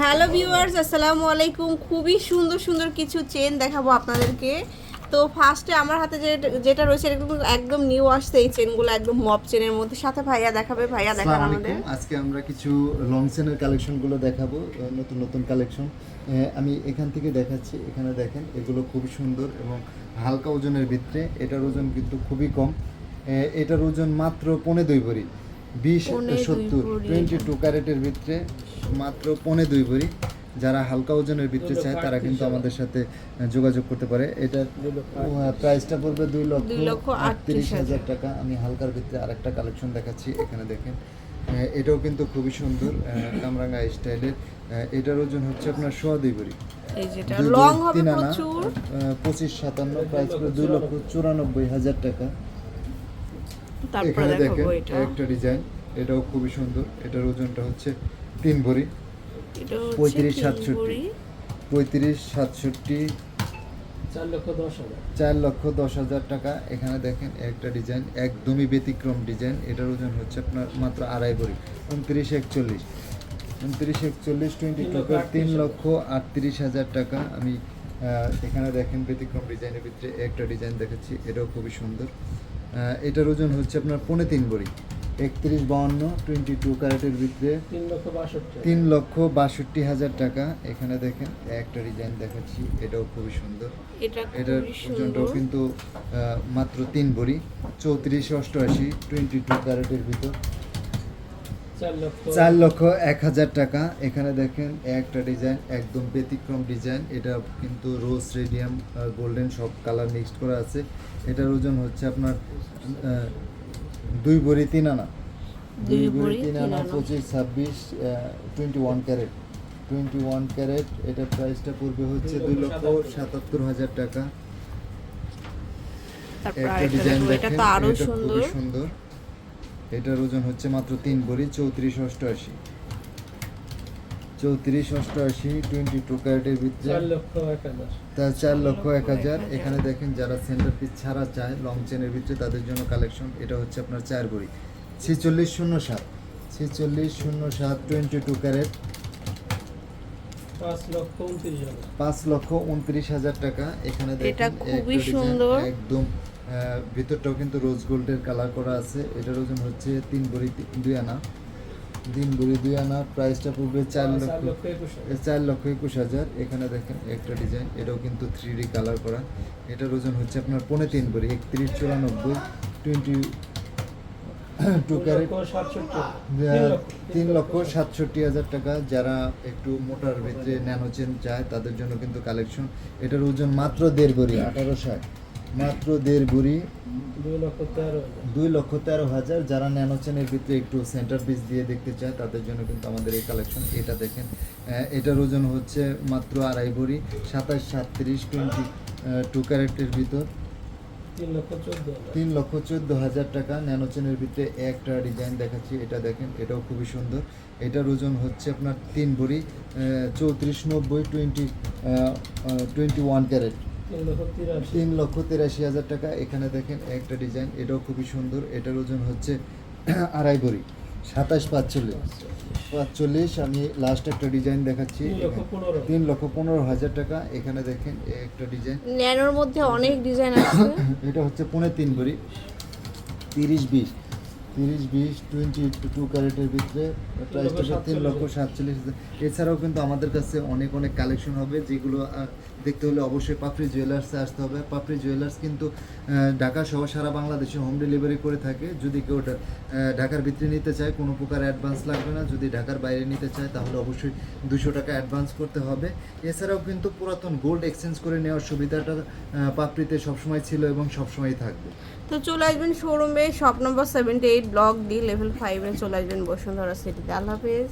Hello viewers আসসালামু আলাইকুম। খুবই সুন্দর সুন্দর কিছু চেন দেখাবো আপনাদেরকে। তো ফার্স্টে আমার হাতে যেটা রয়েছে কিন্তু একদম নিউ আসছে এই চেনগুলো একদম মপ চেনের মধ্যে। সাথে ভাইয়া দেখাবে ভাইয়া দেখান আমাদের। আজকে আমরা কিছু লং চেনের কালেকশনগুলো দেখাবো নতুন নতুন কালেকশন আমি এখান থেকে দেখাচ্ছি এখানে দেখেন এগুলো খুবই সুন্দর এবং হালকা ওজনের ভিতরে। এটার ওজন কিন্তু খুবই কম। এটার ওজন মাত্র পনে দুই ভরি। বিশ সত্তর টোয়েন্টি টু ক্যারেটের ভিতরে মাত্র পনে দুই ভরি। যারা হালকা ওজনের ভিতরে চায় তারা কিন্তু আমাদের সাথে যোগাযোগ করতে পারে। এটা প্রাইসটা পড়বে দুই লক্ষ লক্ষ আটত্রিশ হাজার টাকা। আমি হালকার ভিতরে আরেকটা কালেকশন দেখাচ্ছি এখানে দেখেন। এটাও কিন্তু খুবই সুন্দর আহ, কামরাঙ্গা স্টাইলের। এটার ওজন হচ্ছে আপনার সোয়া দুই ভরি। এই দুই লং তিন আনা, পঁচিশ সাতান্ন প্রাইস দুই লক্ষ চুরানব্বই হাজার টাকা। এখানে দেখেন একটা ডিজাইন এটাও খুবই সুন্দর এটার ওজনটা হচ্ছে তিন ভরি। পঁয়ত্রিশ সাতষট্টি। পঁয়ত্রিশ সাতষট্টি। চার লক্ষ দশ হাজার। টাকা। এখানে দেখেন একটা ডিজাইন একদমই ব্যতিক্রম ডিজাইন। এটার ওজন হচ্ছে আপনার মাত্র আড়াই ভরি। উনত্রিশ একচল্লিশ। উনত্রিশ একচল্লিশ টোয়েন্টি তিন লক্ষ টাকা তিন আটত্রিশ লক্ষ আটত্রিশ হাজার টাকা। আমি আহ, এখানে দেখেন ব্যতিক্রম ডিজাইনের ভিতরে একটা ডিজাইন দেখাচ্ছি। এটাও খুবই সুন্দর। এটার ওজন হচ্ছে আপনার পৌনে তিন বড়ি। একত্রিশ বাউন্ন টোয়েন্টি টু ক্যারেটের ভিতরে তিন লক্ষ বাষট্টি হাজার। টাকা। এখানে দেখেন একটা ডিজাইন দেখাচ্ছি এটাও খুবই সুন্দর। এটার ওজনটাও কিন্তু আহ, মাত্র তিন ভরি চৌত্রিশ অষ্টআশি টোয়েন্টি টু ক্যারেটের ভিতর। চার লক্ষ। এক হাজার টাকা। এখানে দেখেন একটা ডিজাইন একদম ব্যতিক্রম ডিজাইন। এটা কিন্তু রোজ রেডিয়াম গোল্ডেন সব কালার মিক্সড করা আছে। এটার ওজন হচ্ছে আপনার দুই ভরি তিন আনা। দুই ভরি তিন আনা। পঁচিশ ছাব্বিশ twenty one carat twenty one carat এটার প্রাইসটা পড়বে হচ্ছে দুই লক্ষ সাতাত্তর হাজার টাকা। একটা ডিজাইন দেখেন তো আরও এটা সুন্দর। খুবই সুন্দর। এটার ওজন হচ্ছে মাত্র তিন ভরি চৌত্রিশ অষ্টআশি। চৌত্রিশ অষ্টআশি টোয়েন্টি টু ক্যারেটের ভিতরে। চার লক্ষ এক হাজার। তার চার লক্ষ এক হাজার। এখানে দেখেন যারা সেন্টার পিস ছাড়া চায় লং চেনের ভিতরে তাদের জন্য কালেকশন এটা হচ্ছে আপনার চার ভরি। ছিচল্লিশ শূন্য সাত। ছেচল্লিশ শূন্য সাত টোয়েন্টি টু ক্যারেট পাঁচ লক্ষ উনত্রিশ হাজার। পাঁচ লক্ষ উনত্রিশ হাজার টাকা। এখানে দেখেন এটা খুবই সুন্দর। একদম ভিতরটাও কিন্তু রোজ গোল্ডের কালার করা আছে। এটার ওজন হচ্ছে তিন তি- দুই আনা। তিন ভরি দুই আনা প্রাইসটা পড়বে চার লক্ষ চার লক্ষ একুশ হাজার। এখানে দেখেন একটা ডিজাইন এটাও কিন্তু থ্রি ডি কালার করা। এটার ওজন হচ্ছে আপনার পৌনে তিন ভরি একত্রিশ চুরানব্বই টোয়েন্টি টু ক্যারেট সাতষট্টি। তিন লক্ষ সাতষট্টি। হাজার টাকা। যারা একটু মোটার ভিতরে ন্যানো চেন চায় তাদের জন্য কিন্তু কালেকশন এটার ওজন মাত্র দেড় ভরি আঠারো ষাট। মাত্র দেড় ভরি দুই লক্ষ তেরো হাজার। দুই লক্ষ তেরো হাজার। যারা ন্যানো চেনের ভিতরে একটু সেন্টার পিস দিয়ে দেখতে চায় তাদের জন্য কিন্তু আমাদের এই কালেকশন এটা দেখেন। এটার ওজন হচ্ছে মাত্র আড়াই ভরি সাতাশ সাতত্রিশ টোয়েন্টি টু ক্যারেক্টের ভিতর। তিন লক্ষ চোদ্দ হাজার। তিন লক্ষ চোদ্দ হাজার টাকা ন্যানো চেনের ভিতরে একটা ডিজাইন দেখাচ্ছি এটা দেখেন এটাও খুবই সুন্দর। এটার ওজন হচ্ছে আপনার তিন ভরি চৌত্রিশ নব্বই টোয়েন্টি টোয়েন্টি ওয়ান ক্যারেট তিন লক্ষ তিরাশি। হাজার টাকা। এখানে দেখেন একটা ডিজাইন এটাও খুবই সুন্দর। এটার ওজন হচ্ছে আড়াই ভরি সাতাশ পাঁচচল্লিশ। পাঁচচল্লিশ আমি লাস্ট একটা ডিজাইন দেখাচ্ছি। তিন লক্ষ পনেরো। পনেরো হাজার টাকা। এখানে দেখেন একটা ডিজাইন। ন্যানোর মধ্যে অনেক ডিজাইন আছে। এটা হচ্ছে পৌনে তিন ভরি তিরিশ বিশ। তিরিশ বিশ টোয়েন্টি টু ক্যারেটের ভিতরে প্রাইসটা তিন লক্ষ সাতচল্লিশ। হাজার। এছাড়াও কিন্তু আমাদের কাছে অনেক অনেক কালেকশন হবে যেগুলো দেখতে হলে অবশ্যই পাপড়ি জুয়েলার্সে আসতে হবে। পাপড়ি জুয়েলার্স কিন্তু ঢাকা সহ সারা বাংলাদেশে হোম ডেলিভারি করে থাকে। যদি কেউ ঢাকার ভিতরে নিতে চায়, কোনো প্রকার অ্যাডভান্স লাগবে না। যদি ঢাকার বাইরে নিতে চায়, তাহলে অবশ্যই দুশো টাকা অ্যাডভান্স করতে হবে। এছাড়াও কিন্তু পুরাতন গোল্ড এক্সচেঞ্জ করে নেওয়ার সুবিধাটা পাপড়িতে সবসময় ছিল এবং সবসময় থাকবে। তো চলে আসবেন শোরুমে shop number seventy eight block D level ফাইভে চলে আসবেন বসুন্ধরা সিটিতে আল্লাহ হাফেজ।